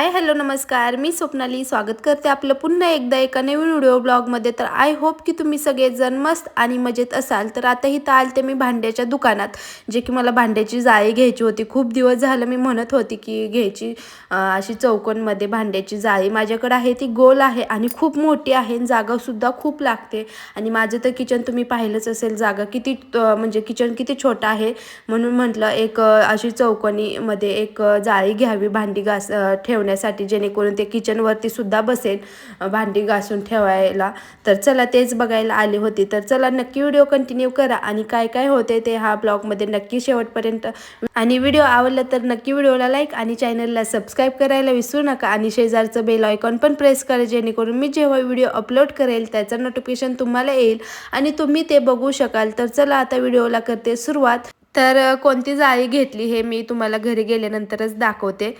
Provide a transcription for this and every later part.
Hi hello नमस्कार. मी स्वप्नाली. स्वागत करते आपलं पुन्हा एकदा एका नवीन व्हिडिओ ब्लॉगमध्ये. तर आय होप की तुम्ही सगळेजण मस्त आणि मजेत असाल. तर आता इथं आलते मी भांड्याच्या दुकानात जे की मला भांड्याची जाळी घ्यायची होती. खूप दिवस झालं मी म्हणत होती की घ्यायची अशी चौकोनमध्ये भांड्याची जाळी. माझ्याकडे आहे ती गोल आहे आणि खूप मोठी आहे आणि जागासुद्धा खूप लागते. आणि माझं तर किचन तुम्ही पाहिलंच असेल जागा किती म्हणजे किचन किती छोटं आहे. म्हणून म्हटलं एक अशी चौकोनीमध्ये एक जाळी घ्यावी भांडी घास ठेवण्या ठेवण्यासाठी जेणेकरून ते किचनवरती सुद्धा बसेल भांडी घासून ठेवायला. तर चला तेच बघायला आली होती. तर चला नक्की व्हिडिओ कंटिन्यू करा आणि काय काय होते ते हा ब्लॉगमध्ये नक्की शेवटपर्यंत. आणि व्हिडिओ आवडला तर नक्की व्हिडिओला लाईक आणि चॅनलला सबस्क्राईब करायला विसरू नका आणि शेजारचं बेल आयकॉन पण प्रेस करा जेणेकरून मी जेव्हा व्हिडिओ अपलोड करेल त्याचं नोटिफिकेशन तुम्हाला येईल आणि तुम्ही ते बघू शकाल. तर चला आता व्हिडिओला करते सुरुवात. तर कोणती जाळी घेतली हे मी तुम्हाला घरी गेल्यानंतरच दाखवते.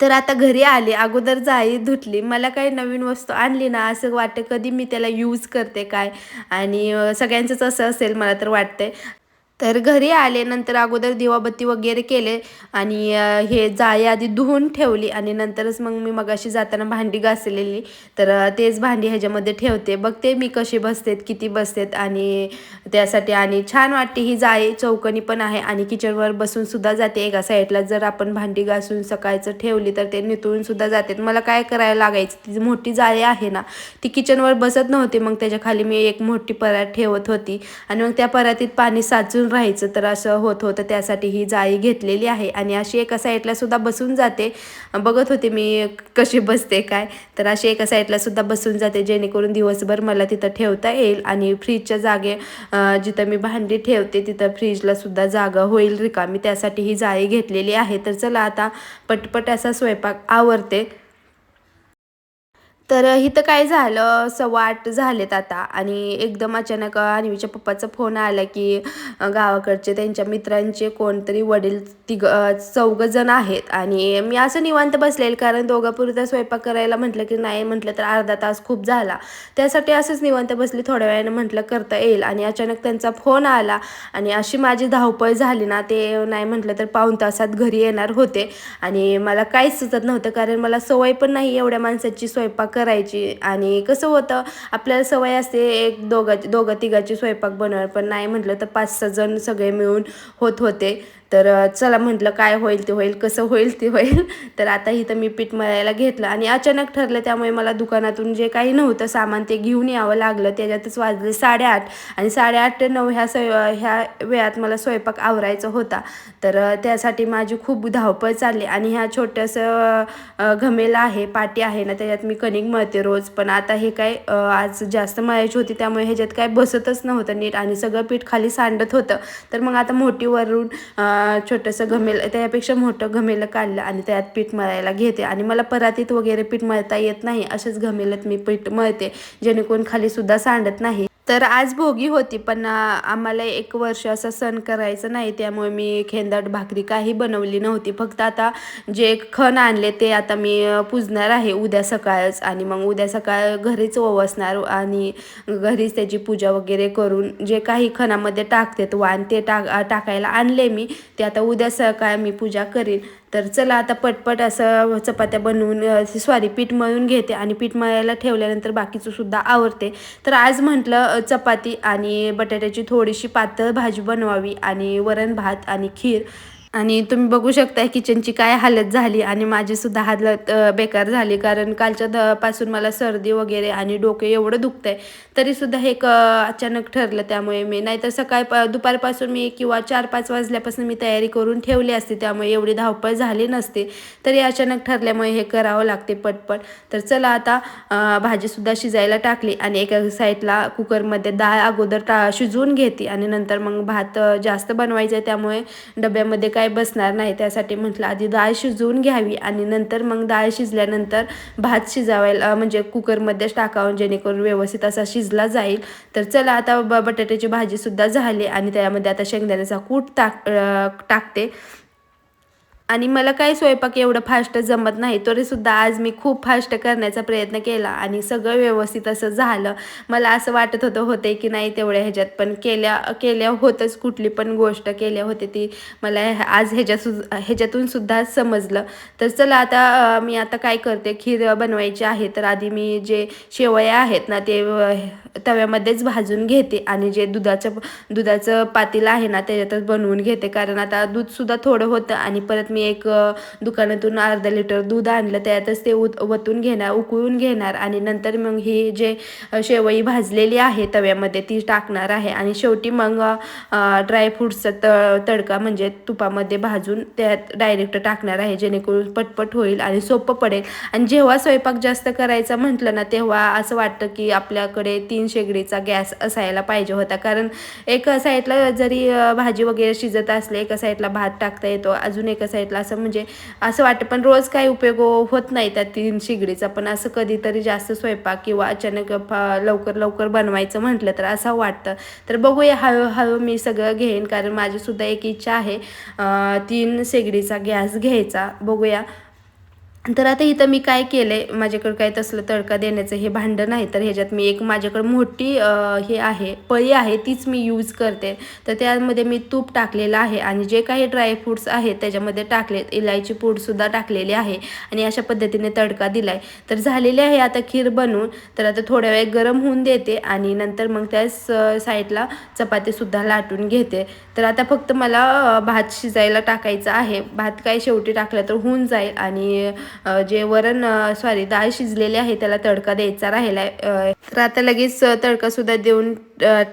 तर आता घरी आले अगोदर जाळी धुतली. मला काही नवीन वस्तू आणली ना असं वाटतं कधी मी त्याला यूज करते काय? आणि सगळ्यांचंच असं असेल मला तर वाटतंय. तर घरी आले नंतर अगोदर दिवाबत्ती वगैरे केले आणि हे जाळी आधी धुवून ठेवली आणि नंतरच मग मी मगाशी जाताना भांडी घासलेली. तर तेच भांडी ह्याच्यामध्ये ठेवते. बघते मी कशी बसतेत किती बसतेत आणि त्यासाठी आणि छान वाटते ही जाळी चौकनी पण आहे आणि किचनवर बसूनसुद्धा जाते. एका साईडला जर आपण भांडी घासून सकाळचं ठेवली तर ते नितळूनसुद्धा जाते. मला काय करायला लागायचं? ती मोठी जाळी आहे ना ती किचनवर बसत नव्हती. मग त्याच्याखाली मी एक मोठी परात ठेवत होती आणि मग त्या परातीत पाणी साचून राहायचं तर असं होत होतं. त्यासाठी ही जाळी घेतलेली आहे. आणि अशी एका साईडला सुद्धा बसून जाते. बघत होते मी कशी बसते काय. तर अशी एका साईडला सुद्धा बसून जाते. जेणेकरून दिवसभर मला तिथं ठेवता येईल. आणि फ्रीजच्या जागे जिथं मी भांडी ठेवते तिथं फ्रीजला सुद्धा जागा होईल रिकामी. त्यासाठी ही जाळी घेतलेली आहे. तर चला आता पटपट असा स्वयंपाक आवरते. तर इथं काय झालं? सव्वा आठ झालेत आता. आणि एकदम अचानक अन्वीच्या पप्पाचा फोन आला की गावाकडचे त्यांच्या मित्रांचे कोणतरी वडील तिघ चौघ जण आहेत. आणि मी असं निवांत बसलेल कारण दोघापुरता स्वयंपाक करायला म्हटलं की नाही म्हटलं तर अर्धा तास खूप झाला. त्यासाठी असंच निवांत बसली थोड्या वेळानं म्हटलं करता येईल. आणि अचानक त्यांचा फोन आला आणि अशी माझी धावपळ झाली ना ते नाही म्हटलं तर पाऊण तासात घरी येणार होते. आणि मला काहीच सुचत नव्हतं कारण मला सवय पण नाही एवढ्या माणसाची स्वयंपाक करायची आणि कसं होतं आपल्याला सवय असते एक दोघा दोघं तिघाची स्वयंपाक बनवायला पण नाही म्हटलं तर पाच सहा जण सगळे मिळून होत होते. तर चला म्हटलं काय होईल ते होईल कसं होईल ते होईल. तर आता इथं मी पीठ मळायला घेतलं आणि अचानक ठरलं त्यामुळे मला दुकानातून जे काही नव्हतं सामान ते घेऊन यावं लागलं. त्याच्यातच वाजले साडेआठ आणि साडेआठ ते नऊ ह्या स्वय ह्या वेळात मला स्वयंपाक आवरायचा होता. तर त्यासाठी माझी खूप धावपळ चालली आणि ह्या छोटंसं घमेला आहे पाटी आहे ना त्याच्यात मी कणिक मळते रोज. पण आता हे काय आज जास्त मळायची होती त्यामुळे ह्याच्यात काय बसतच नव्हतं नीट आणि सगळं पीठ खाली सांडत होतं. तर मग आता मोठी वरून छोटंसं घमेल त्यापेक्षा मोठं घमेलं काढलं आणि त्यात पीठ मळायला घेते. आणि मला परातीत वगैरे पीठ मळता येत नाही असेच घमेलत मी पीठ मळते. जेणेकरून खालीसुद्धा सांडत नाही. तर आज भोगी होती पण आम्हाला एक वर्ष असं सण करायचं नाही त्यामुळे मी खेंदाट भाकरी काही बनवली नव्हती. फक्त आता जे खण आणले ते आता मी पुजणार आहे उद्या सकाळच आणि मग उद्या सकाळ घरीच ओवसणार आणि घरीच त्याची पूजा वगैरे करून जे काही खणामध्ये टाकतात वाण ते टाक टाकायला आणले मी. ते आता उद्या सकाळ मी पूजा करीन. तर चला आता पटपट असं चपात्या बनवून सॉरी पीठ मळून घेते आणि पीठ मळायला ठेवल्यानंतर बाकीचं सुद्धा आवडते तर आज म्हटलं चपाती आणि बटाट्याची थोडीशी पातळ भाजी बनवावी आणि वरण भात आणि खीर आणि तुम्ही बघू शकताय किचनची काय हालत झाली आणि माझी सुद्धा हालत बेकार झाली. कारण कालच्या द पासून मला सर्दी वगैरे आणि डोके एवढं दुखतंय तरी सुद्धा हे क अचानक ठरलं त्यामुळे मी नाहीतर सकाळ प दुपारपासून मी किंवा चार पाच वाजल्यापासून मी तयारी करून ठेवली असते त्यामुळे एवढी धावपळ झाली नसते. तरी अचानक ठरल्यामुळे हे करावं लागते पटपट. तर चला आता भाजीसुद्धा शिजायला टाकली आणि एका साईडला कुकरमध्ये डाळ अगोदर टा शिजवून घेते आणि नंतर मग भात जास्त बनवायचं आहे त्यामुळे डब्यामध्ये काय बसणार नाही त्यासाठी म्हटलं आधी डाळ शिजवून घ्यावी आणि नंतर मग डाळ शिजल्यानंतर भात शिजावायला म्हणजे कुकरमध्येच टाकावं जेणेकरून व्यवस्थित असा शिजला जाईल. तर चला आता ब बटाट्याची भाजीसुद्धा झाली आणि त्यामध्ये आता शेंगदाण्याचा कूट टाक टाकते. आणि मला काही स्वयंपाक एवढं फास्ट जमत नाही तरीसुद्धा आज मी खूप फास्ट करण्याचा प्रयत्न केला आणि सगळं व्यवस्थित असं झालं. मला असं वाटत होतं होते की नाही तेवढ्या ह्याच्यात पण केल्या केल्या होतच कुठली पण गोष्ट केल्या होते ती मला ह्या- आज ह्याच्या ह्याच्यातून सुद्धा समजलं. तर चला आता मी आता काय करते खीर बनवायची आहे तर आधी मी जे शेवया आहेत ना ते तव्यामध्येच भाजून घेते आणि जे दुधाचं दुधाचं पातील आहे ना त्याच्यातच बनवून घेते. कारण आता दूधसुद्धा थोडं होतं आणि परत मी एक दुकानातून अर्धा लिटर दूध आणलं त्यातच ते उत वतून घेणार उकळून घेणार आणि नंतर मग ही जे शेवई भाजलेली आहे तव्यामध्ये ती टाकणार आहे आणि शेवटी मग ड्रायफ्रूट्सचा त तडका म्हणजे तुपामध्ये भाजून त्यात डायरेक्ट टाकणार आहे जेणेकरून पटपट होईल आणि सोपं पडेल. आणि जेव्हा स्वयंपाक जास्त करायचा म्हटलं ना तेव्हा असं वाटतं की आपल्याकडे तीन शेगडीचा गॅस असायला पाहिजे होता. कारण एका साईडला जरी भाजी वगैरे शिजत असले एका साईडला भात टाकता येतो अजून एका साईडला असं म्हणजे असं वाटतं पण रोज काही उपयोग हो, होत नाही त्या तीन शिगडीचा. पण असं कधीतरी जास्त स्वयंपाक किंवा अचानक लवकर लवकर बनवायचं म्हटलं तर असं वाटतं. तर बघूया हळूहळू मी सगळं घेईन. कारण माझीसुद्धा एक इच्छा आहे तीन शेगडीचा गॅस घ्यायचा. बघूया. तर आता इथं मी काय केलं आहे माझ्याकडं काय तसलं तडका देण्याचं हे भांडं नाही तर ह्याच्यात मी एक माझ्याकडं मोठी हे आहे पळी आहे तीच मी यूज करते. तर त्यामध्ये मी तूप टाकलेलं आहे आणि जे काही ड्रायफ्रूट्स आहेत त्याच्यामध्ये टाकलेत इलायची पूडसुद्धा टाकलेली आहे आणि अशा पद्धतीने तडका दिला आहे तर झालेली आहे आता खीर बनवून तर आता थोड्या वेळ गरम होऊन देते आणि नंतर मग त्याच साईडला चपातीसुद्धा लाटून घेते. तर आता फक्त मला भात शिजायला टाकायचा आहे. भात काय शेवटी टाकलं तर होऊन जाईल आणि जे वरण सॉरी डाळ शिजलेली आहे त्याला तडका द्यायचा राहिला तर आता लगेच तडकासुद्धा देऊन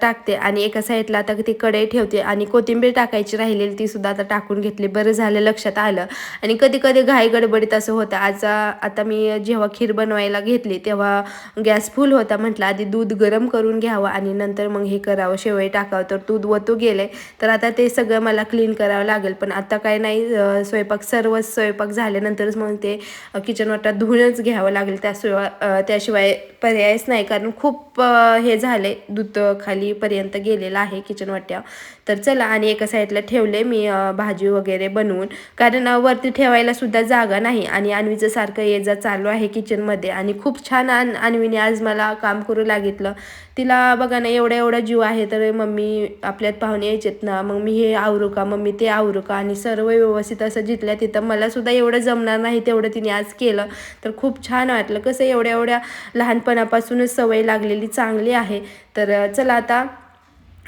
टाकते आणि एका साईडला आता ती कढई ठेवते आणि कोथिंबीर टाकायची राहिलेली ती सुद्धा आता टाकून घेतली. बरं झालं लक्षात आलं. आणि कधी कधी घाई गडबडीत असं होतं. आज आता मी जेव्हा खीर बनवायला घेतली तेव्हा गॅस फुल होता म्हटलं आधी दूध गरम करून घ्यावं आणि नंतर मग हे करावं. शेवई टाकावं तर दूध वतू गेले. तर आता ते सगळं मला क्लीन करावं लागेल. पण आता काय नाही स्वयंपाक सर्व स्वयंपाक झाल्यानंतरच मग ते किचन वाटा धुवूनच घ्यावं लागेल. त्याशिवाय त्याशिवाय पर्यायच नाही. कारण खूप हे झाले दूध खालीपर्यंत गेलेलं आहे किचन वाट्या तर चला आणि एका साईडला ठेवले मी भाजी वगैरे बनवून. कारण वरती ठेवायला सुद्धा जागा नाही. आणि अन्वीचं सारखं ये जा चालू आहे किचनमध्ये आणि खूप छान अन अन्वीने आज मला काम करू लागितलं. तिला बघा ना एवढा एवढा जीव आहे. तर मम्मी आपल्यात पाहुणे यायचेत ना. मग मी हे आवरू का? मम्मी ते आवरू का? आणि सर्व व्यवस्थित असं जिथल्या तिथं. मला सुद्धा एवढं जमणार नाही तेवढं तिने आज केलं तर खूप छान वाटलं. कसं एवढ्या एवढ्या लहानपणापासूनच सवय लागलेली चांगली आहे. तर चला आता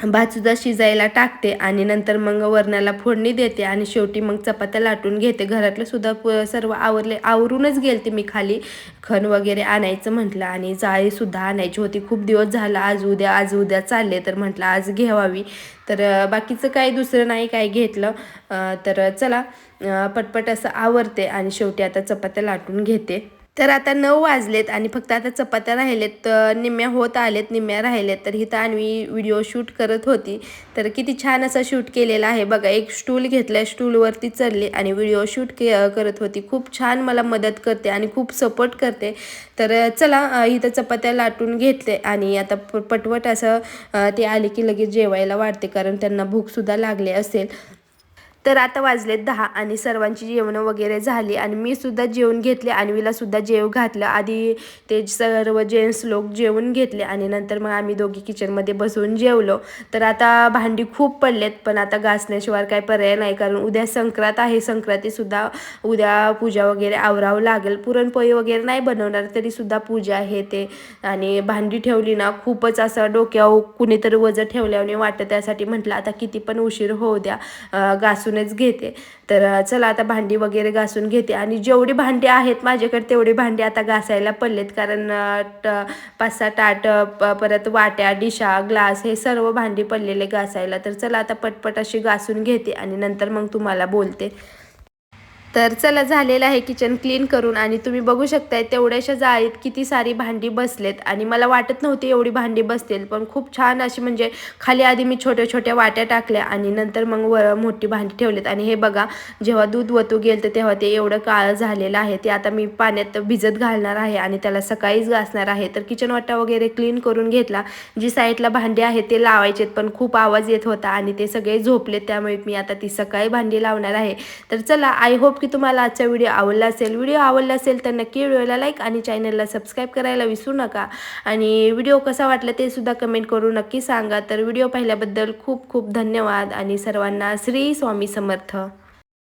भातसुद्धा शिजायला टाकते आणि नंतर मग वरणाला फोडणी देते आणि शेवटी मग चपात्या लाटून घेते. घरातलं सुद्धा प- सर्व आवरले आवरूनच गेलते मी खाली. खण वगैरे आणायचं म्हटलं आणि जाळीसुद्धा आणायची होती. खूप दिवस झाला आज उद्या आज उद्या चालले तर म्हटलं आज घ्यावावी. तर बाकीचं काही दुसरं नाही काय घेतलं. तर चला पटपट असं आवरते आणि शेवटी आता चपात्या लाटून घेते. तर आता नऊ वाजलेत आणि फक्त आता चपात्या राहिलेत तर निम्म्या होत आलेत निम्म्या राहिलेत तर ही आणवी व्हिडिओ शूट करत होती. तर किती छान असा शूट केलेला आहे. बघा एक स्टूल घेतला स्टूलवरती चढली आणि व्हिडिओ शूट के करत होती. खूप छान मला मदत करते आणि खूप सपोर्ट करते. तर चला इथं चपात्या लाटून घेतले आणि आता प पटवट असं ते आले की लगेच जेवायला वाढते कारण त्यांना भूकसुद्धा लागली असेल. तर आता वाजलेत दहा आणि सर्वांची जेवणं वगैरे झाली आणि मी सुद्धा जेवण घेतले आणि सुद्धा जेव घातलं. आधी ते सर्व जेंट्स लोक जेवून घेतले आणि नंतर मग आम्ही दोघी किचनमध्ये बसून जेवलो. तर आता भांडी खूप पडलेत पण आता घासण्याशिवाय काय पर्याय नाही कारण उद्या संक्रांत आहे. संक्रांतीसुद्धा उद्या पूजा वगैरे आवरावं लागेल. पुरणपोळी वगैरे नाही बनवणार तरीसुद्धा पूजा आहे ते. आणि भांडी ठेवली ना खूपच असं डोक्यावर कुणीतरी वजं ठेवल्याने वाटतं. त्यासाठी म्हटलं आता किती पण उशीर होऊ द्या. घासून घासूनच घेते. तर चला आता भांडी वगैरे घासून घेते. आणि जेवढी भांडी आहेत माझ्याकडे तेवढी भांडी आता घासायला पडलेत. कारण ट- पाच सहा ताट प- परत वाट्या डिशा ग्लास हे सर्व भांडी पडलेले घासायला. तर चला आता पटपट अशी घासून घेते आणि नंतर मग तुम्हाला बोलते. तर चला झालेलं आहे किचन क्लीन करून आणि तुम्ही बघू शकताय तेवढ्याशा जाळीत किती सारी भांडी बसलेत. आणि मला वाटत नव्हती एवढी भांडी बसतील पण खूप छान अशी म्हणजे खाली आधी मी छोट्या छोट्या वाट्या टाकल्या आणि नंतर मग वर मोठी भांडी ठेवलीत. आणि हे बघा जेव्हा दूध वतू गेलं तर तेव्हा ते एवढं काळं झालेलं आहे. ते आता मी पाण्यात भिजत घालणार आहे आणि त्याला सकाळीच घासणार आहे. तर किचन वाटा वगैरे क्लीन करून घेतला. जी साईडला भांडी आहेत ते लावायचेत पण खूप आवाज येत होता आणि ते सगळे झोपलेत. त्यामुळे मी आता ती सकाळी भांडी लावणार आहे. तर चला आय होप होप की तुम्हाला आजचा व्हिडिओ आवडला असेल व्हिडिओ आवडला असेल तर नक्की व्हिडिओला लाईक आणि चॅनलला सबस्क्राईब करायला विसरू नका. आणि व्हिडिओ कसा वाटला ते सुद्धा कमेंट करून नक्की सांगा. तर व्हिडिओ पाहिल्याबद्दल खूप खूप धन्यवाद आणि सर्वांना श्री स्वामी समर्थ.